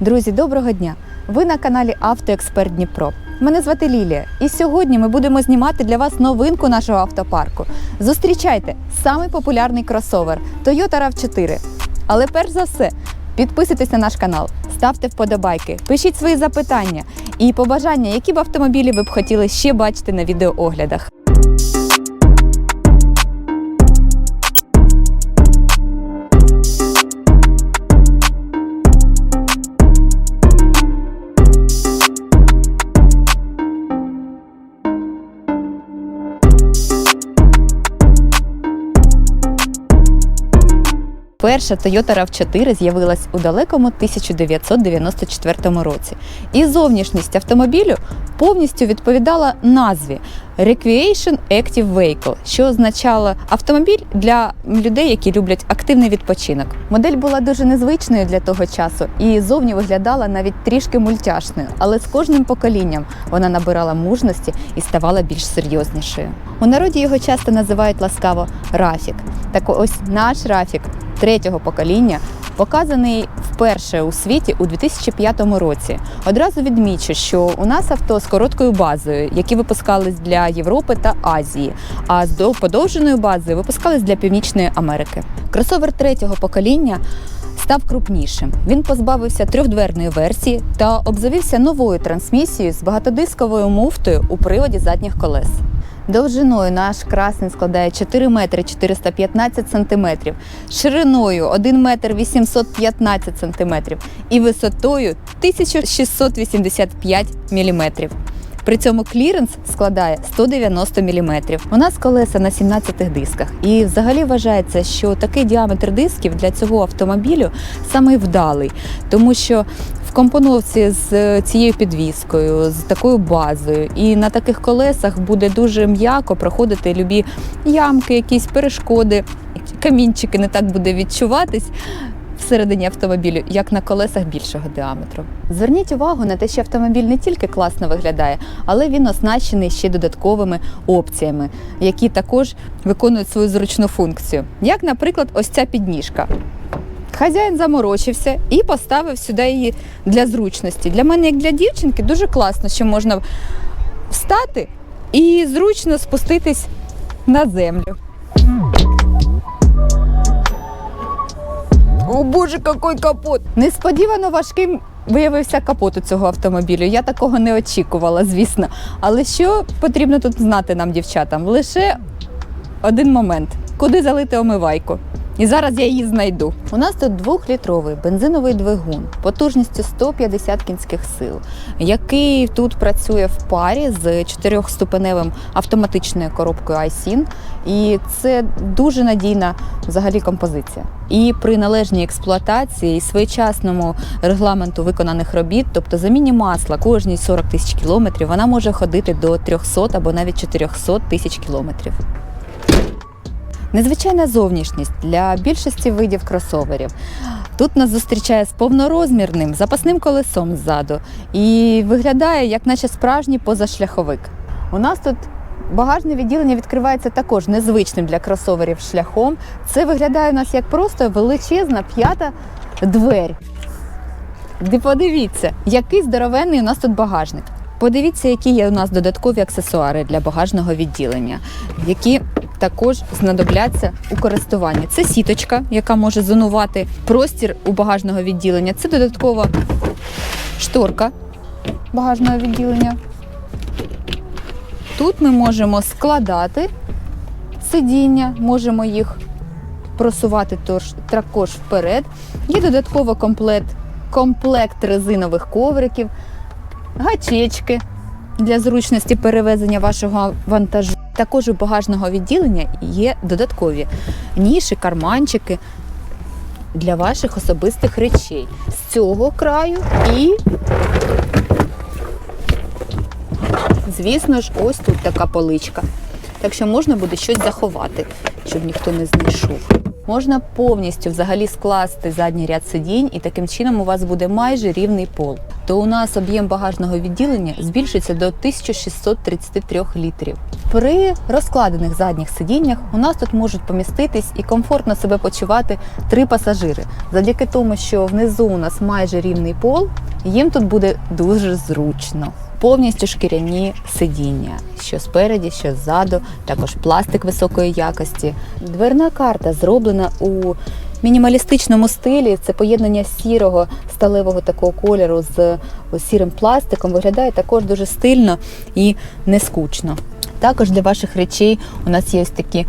Друзі, доброго дня! Ви на каналі Автоексперт Дніпро. Мене звати Лілія, і сьогодні ми будемо знімати для вас новинку нашого автопарку. Зустрічайте самий популярний кросовер Toyota RAV4. Але перш за все, підписуйтесь на наш канал, ставте вподобайки, пишіть свої запитання і побажання, які б автомобілі ви б хотіли ще бачити на відеооглядах. Перша Toyota RAV4 з'явилась у далекому 1994 році. І зовнішність автомобілю повністю відповідала назві Recreation Active Vehicle, що означало автомобіль для людей, які люблять активний відпочинок. Модель була дуже незвичною для того часу і зовні виглядала навіть трішки мультяшною, але з кожним поколінням вона набирала мужності і ставала більш серйознішою. У народі його часто називають ласкаво Рафік. Так ось наш Рафік третього покоління показаний вперше у світі у 2005 році. Одразу відмічу, що у нас авто з короткою базою, які випускались для Європи та Азії, а з до- подовженою базою випускались для Північної Америки. Кросовер третього покоління. Став крупнішим. Він позбавився трьохдверної версії та обзавівся новою трансмісією з багатодисковою муфтою у приводі задніх колес. Довжиною наш красень складає 4 метри 415 сантиметрів, шириною 1 метр 815 сантиметрів і висотою 1685 міліметрів. При цьому кліренс складає 190 мм. У нас колеса на 17 дисках. І взагалі вважається, що такий діаметр дисків для цього автомобілю самий вдалий, тому що в компоновці з е, цією підвіскою, з такою базою, і на таких колесах буде дуже м'яко проходити любі ямки, якісь перешкоди, камінчики не так буде відчуватись всередині автомобілю, як на колесах більшого діаметру. Зверніть увагу на те, що автомобіль не тільки класно виглядає, але він оснащений ще додатковими опціями, які також виконують свою зручну функцію. Як, наприклад, ось ця підніжка. Хазяїн заморочився і поставив сюди її для зручності. Для мене, як для дівчинки, дуже класно, що можна встати і зручно спуститись на землю. О боже, який капот! Несподівано важким виявився капот у цього автомобілю. Я такого не очікувала, звісно. Але що потрібно тут знати нам, дівчатам? Лише один момент: куди залити омивайку. І зараз я її знайду. У нас тут двохлітровий бензиновий двигун потужністю 150 кінських сил, який тут працює в парі з чотирьохступеневим автоматичною коробкою iSyn. І це дуже надійна взагалі композиція. І при належній експлуатації і своєчасному регламенту виконаних робіт, тобто заміні масла кожні 40 тисяч кілометрів, вона може ходити до 300 або навіть 400 тисяч кілометрів. Незвичайна зовнішність для більшості видів кросоверів. Тут нас зустрічає з повнорозмірним запасним колесом ззаду і виглядає як наче справжній позашляховик. У нас тут багажне відділення відкривається також незвичним для кросоверів шляхом. Це виглядає у нас як просто величезна п'ята двері. Де подивіться, який здоровенний у нас тут багажник. Подивіться, які є у нас додаткові аксесуари для багажного відділення, які також знадобляться у користуванні. Це сіточка, яка може зонувати простір у багажного відділення. Це додаткова шторка багажного відділення. Тут ми можемо складати сидіння, можемо їх просувати також вперед. Є додатково комплект, комплект резинових ковриків, гачечки для зручності перевезення вашого вантажу. Також у багажного відділення є додаткові ніші, карманчики для ваших особистих речей з цього краю і, звісно ж, ось тут така поличка. Так що можна буде щось заховати, щоб ніхто не знайшов. можна повністю взагалі скласти задній ряд сидінь, і таким чином у вас буде майже рівний пол. То у нас об'єм багажного відділення збільшиться до 1633 літрів. При розкладених задніх сидіннях у нас тут можуть поміститись і комфортно себе почувати три пасажири. Завдяки тому, що внизу у нас майже рівний пол, їм тут буде дуже зручно. Повністю шкіряні сидіння, що спереді, що ззаду, також пластик високої якості. Дверна карта зроблена у мінімалістичному стилі. Це поєднання сірого сталевого такого кольору з сірим пластиком. Виглядає також дуже стильно і не скучно. Також для ваших речей у нас є ось такі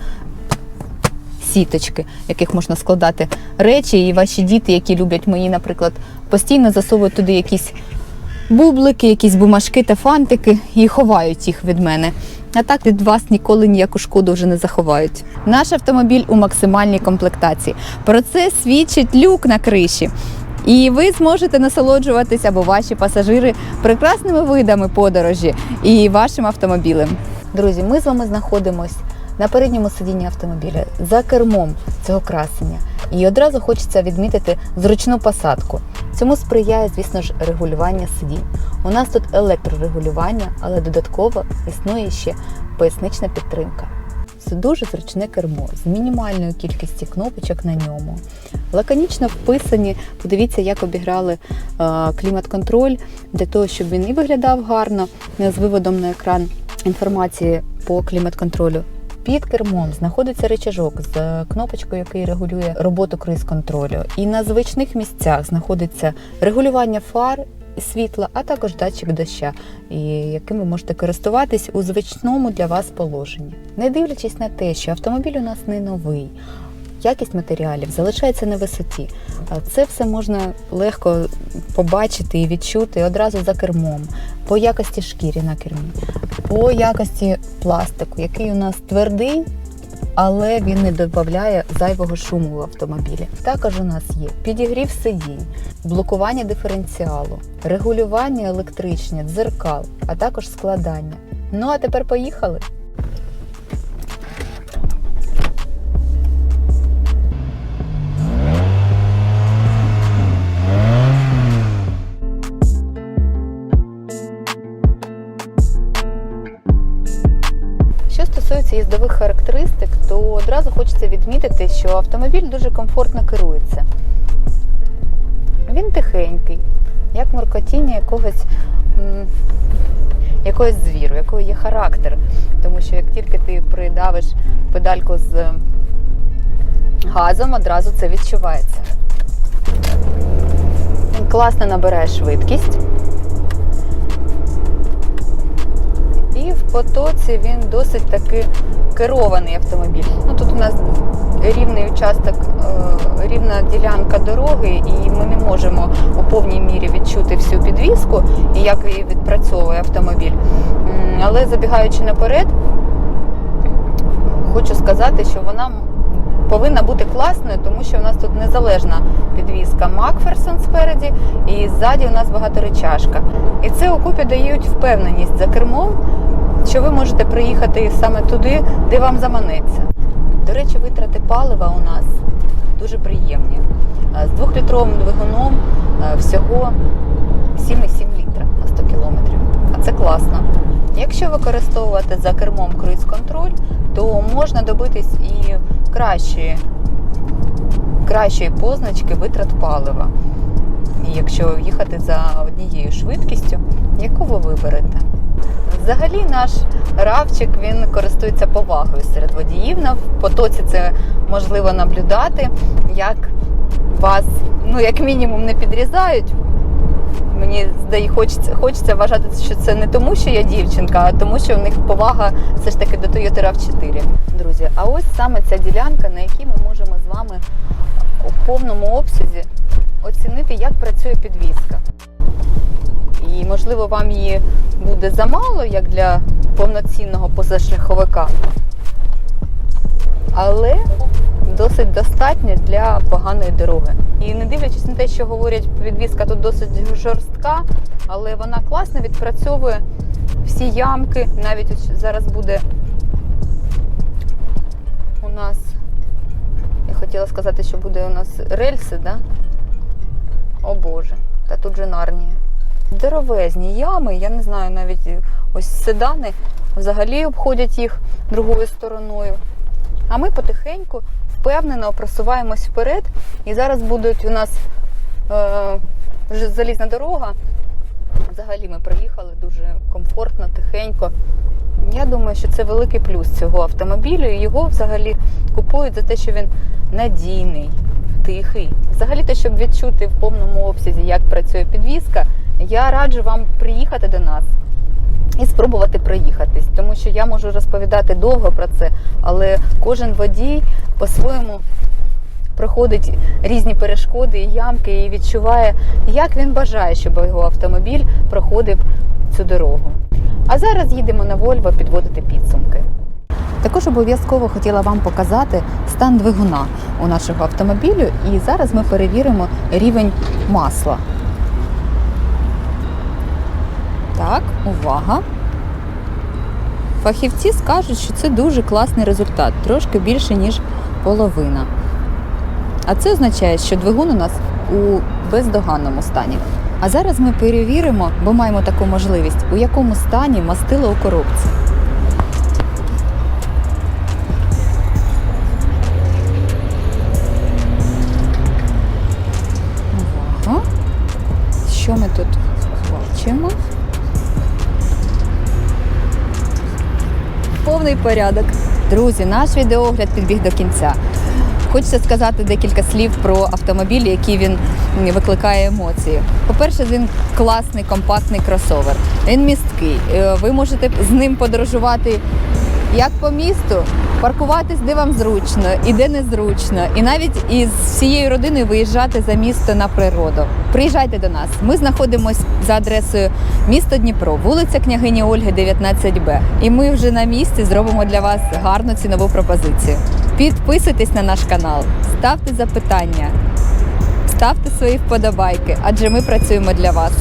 сіточки, в яких можна складати речі, і ваші діти, які люблять мої, наприклад, постійно засовують туди якісь бублики, якісь бумажки та фантики і ховають їх від мене. А так від вас ніколи ніяку шкоду вже не заховають. Наш автомобіль у максимальній комплектації. Про це свідчить люк на криші. І ви зможете насолоджуватися або ваші пасажири прекрасними видами подорожі і вашим автомобілем. Друзі, ми з вами знаходимось на передньому сидінні автомобіля за кермом цього красення. І одразу хочеться відмітити зручну посадку. Цьому сприяє, звісно ж, регулювання сидінь. У нас тут електрорегулювання, але додатково існує ще пояснична підтримка. Це дуже зручне кермо з мінімальною кількістю кнопочок на ньому. Лаконічно вписані. Подивіться, як обіграли клімат-контроль для того, щоб він і виглядав гарно з виводом на екран інформації по клімат-контролю. Під кермом знаходиться речажок з кнопочкою, який регулює роботу криз контролю. І на звичних місцях знаходиться регулювання фар світла, а також датчик доща, яким ви можете користуватись у звичному для вас положенні. Не дивлячись на те, що автомобіль у нас не новий. Якість матеріалів залишається на висоті. Це все можна легко побачити і відчути одразу за кермом, по якості шкірі на кермі, по якості пластику, який у нас твердий, але він не додає зайвого шуму в автомобілі. Також у нас є підігрів сидінь, блокування диференціалу, регулювання електричне, дзеркал, а також складання. Ну а тепер поїхали. Їздових характеристик, то одразу хочеться відмітити, що автомобіль дуже комфортно керується. Він тихенький, як муркотіння якогось, якогось звіру, якого є характер. Тому що як тільки ти придавиш педальку з газом, одразу це відчувається. Він класно набирає швидкість. Потоці він досить таки керований автомобіль. Ну тут у нас рівний участок, е, рівна ділянка дороги, і ми не можемо у повній мірі відчути всю підвіску і як її відпрацьовує автомобіль. Але забігаючи наперед, хочу сказати, що вона повинна бути класною, тому що у нас тут незалежна підвіска Макферсон спереді, і ззаді у нас багаторечашка. І це окупі дають впевненість за кермом, що ви можете приїхати саме туди, де вам заманеться. До речі, витрати палива у нас дуже приємні. Е, З двохлітровим двигуном е, всього 7,7 літра на 100 кілометрів. А це класно. Якщо використовувати за кермом круїз-контроль, то можна добитись і кращої, кращої позначки витрат палива. Якщо їхати за однією швидкістю, яку ви виберете. Взагалі наш равчик він користується повагою серед водіїв. На потоці це можливо наблюдати, як вас, ну як мінімум, не підрізають. Мені здає, хочеться, хочеться вважати, що це не тому, що я дівчинка, а тому, що в них повага все ж таки до Toyota RAV4. Друзі, а ось саме ця ділянка, на якій ми можемо з вами у повному обсязі оцінити, як працює підвізка. І можливо вам її буде замало, як для повноцінного позашляховика. Але досить достатньо для поганої дороги. І не дивлячись на те, що говорять, підвізка тут досить жорстка, але вона класно відпрацьовує всі ямки. Навіть ось зараз буде у нас, я хотіла сказати, що буде у нас рельси, да? О Боже, та тут же нарнія. Здоровезні ями, я не знаю, навіть ось седани взагалі обходять їх другою стороною. А ми потихеньку, впевнено просуваємось вперед. І зараз будуть у нас е, вже залізна дорога. Взагалі ми проїхали дуже комфортно, тихенько. Я думаю, що це великий плюс цього автомобілю. Його взагалі купують за те, що він надійний, тихий. Взагалі, те, щоб відчути в повному обсязі, як працює підвізка, я раджу вам приїхати до нас і спробувати проїхатись, тому що я можу розповідати довго про це, але кожен водій по-своєму проходить різні перешкоди і ямки і відчуває, як він бажає, щоб його автомобіль проходив цю дорогу. А зараз їдемо на Вольво підводити підсумки. Також обов'язково хотіла вам показати стан двигуна у нашого автомобілю, і зараз ми перевіримо рівень масла. Так, увага. Фахівці скажуть, що це дуже класний результат, трошки більше, ніж половина. А це означає, що двигун у нас у бездоганному стані. А зараз ми перевіримо, бо маємо таку можливість, у якому стані мастило у коробці. Порядок. Друзі, наш відеогляд підбіг до кінця. Хочеться сказати декілька слів про автомобіль, який він викликає емоції. По-перше, він класний компактний кросовер. Він місткий. Е, Ви можете з ним подорожувати як по місту, паркуватись, де вам зручно і де незручно, і навіть із всією родиною виїжджати за місто на природу. Приїжджайте до нас. Ми знаходимося за адресою місто Дніпро, вулиця княгині Ольги, 19Б. І ми вже на місці зробимо для вас гарну цінову пропозицію. Підписуйтесь на наш канал, ставте запитання, ставте свої вподобайки, адже ми працюємо для вас.